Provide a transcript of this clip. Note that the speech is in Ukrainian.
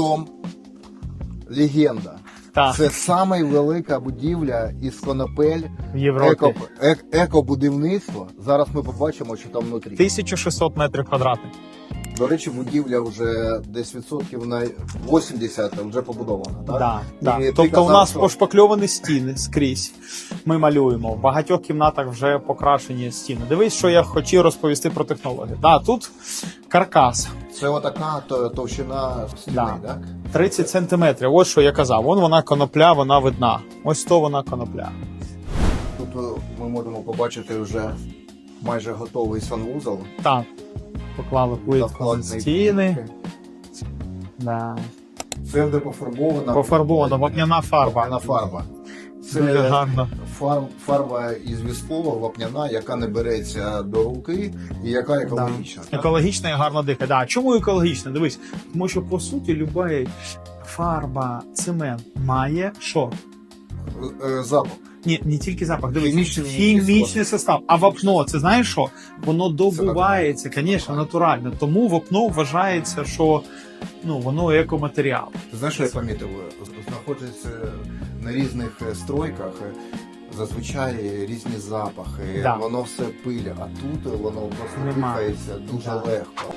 дом легенда. Так, Це найвелика будівля із конопель в Європі. еко, е, екобудівництво. Зараз ми побачимо, що там внутрі. 1600 метрів квадратних. До речі, будівля вже десь відсотків на 80 вже побудована. Так? Да, да. І Тобто у нас що- пошпакльовані стіни скрізь. Ми малюємо. В багатьох кімнатах вже покрашені стіни. Дивись, що я хотів розповісти про технологію. Да, тут каркас Це отака товщина стіни, Да. так? 30 сантиметрів. Ось що я казав. Вон вона конопля, вона видна. Ось то вона конопля. Тут е, ми можемо побачити вже майже готовий санвузол. Так. Поклали плитку на стіни. Да. Це вже пофарбована. Пофарбована вапняна фарба. Вапняна фарба. Це Дуже гарно. фар- фарба із військового вапняна, яка не береться до руки і яка екологічна. так? Екологічна і гарно дихає. Да. Чому екологічна? Дивись, тому що по суті люба фарба, цемент має що? Е, е, Запах. Ні, не тільки запах, дивись, Хімічний хімічний состав. А вапно, це знаєш що? Воно добувається, звісно, натурально. Тому вапно вважається, що ну воно екоматеріал. Ти знаєш, що я помітив? Знаходиться на різних е, стройках. Зазвичай різні запахи, Да. воно все пиля, а тут воно просто дихається дуже Да. легко.